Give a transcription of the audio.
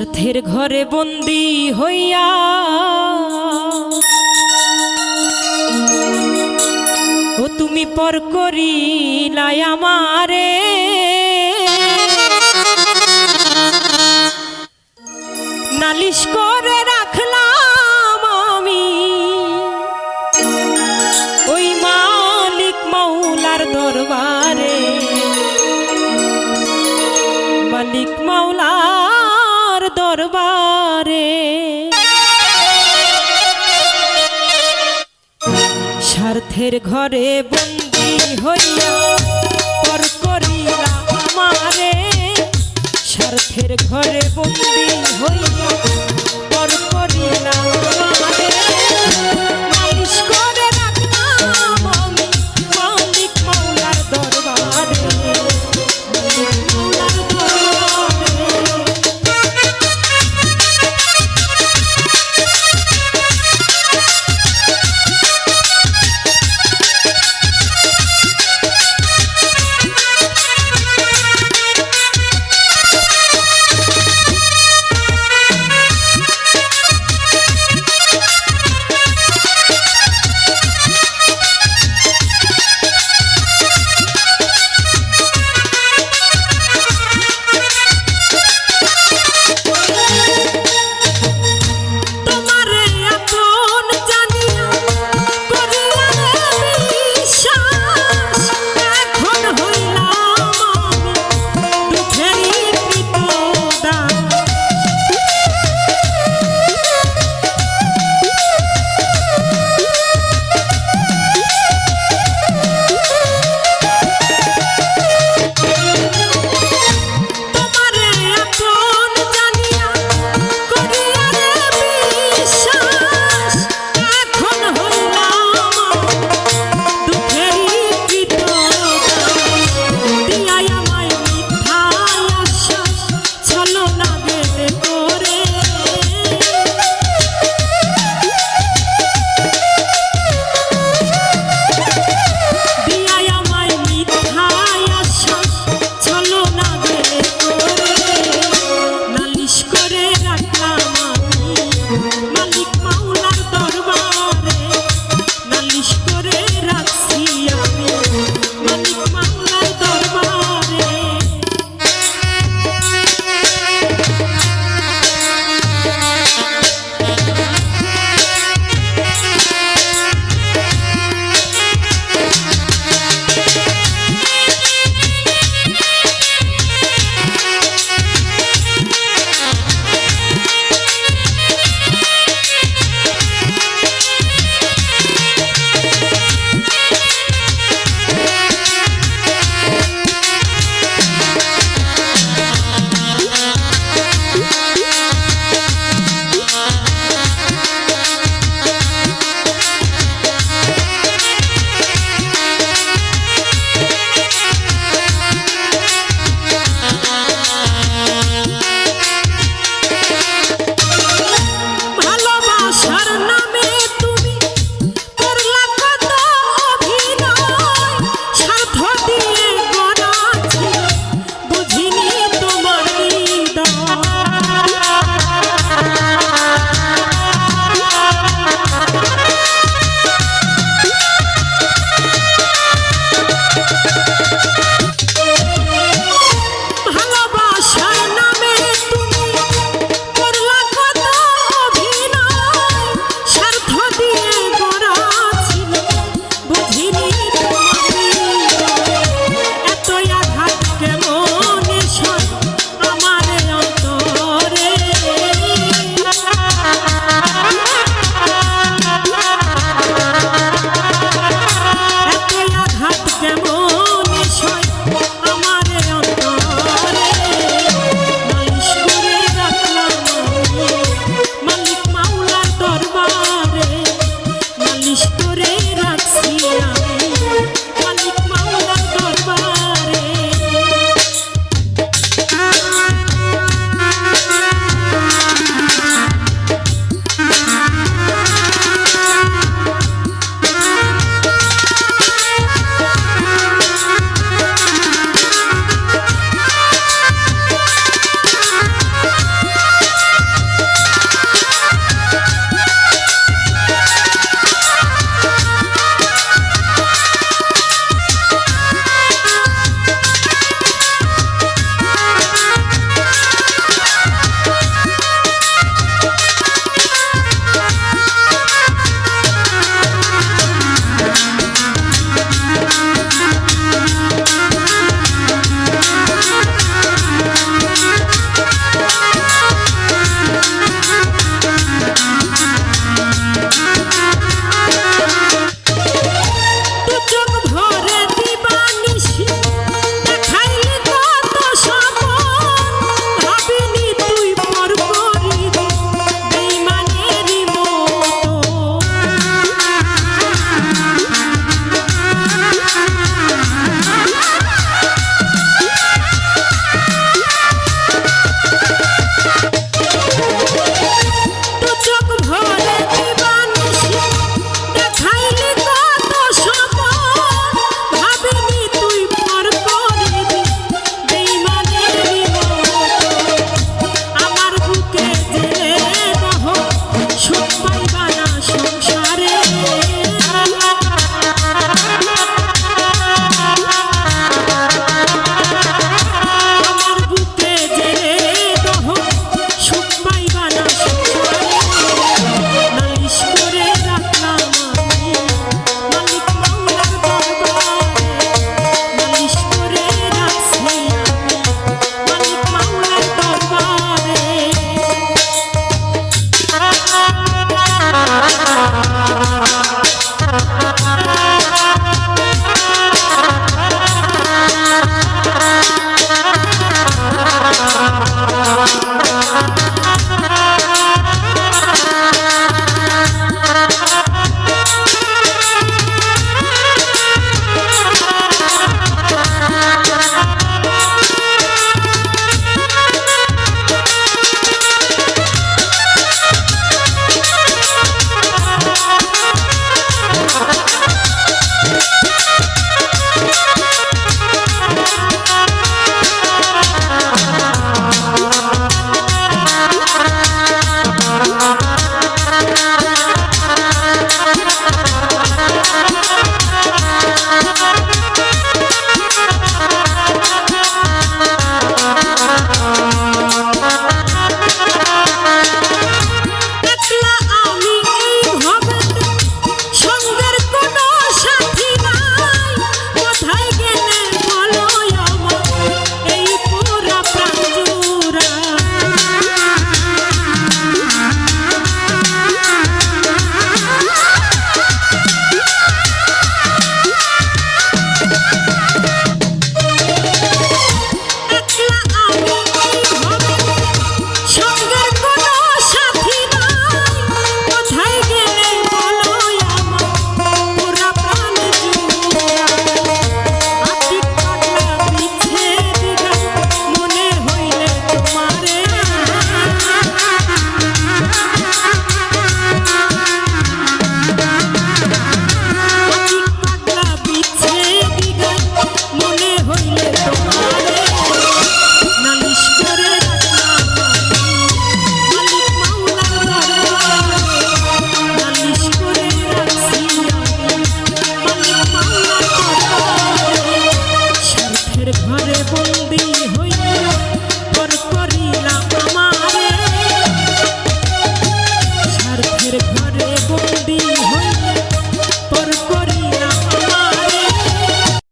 স্বার্থের ঘরে বন্দি হইয়া। ও তুমি পর করিলাই আমারে। নালিশ করে স্বার্থের ঘরে বন্দি হইয়া পর করিয়া আমারে। স্বার্থের ঘরে বন্দি হইয়া পর করিলা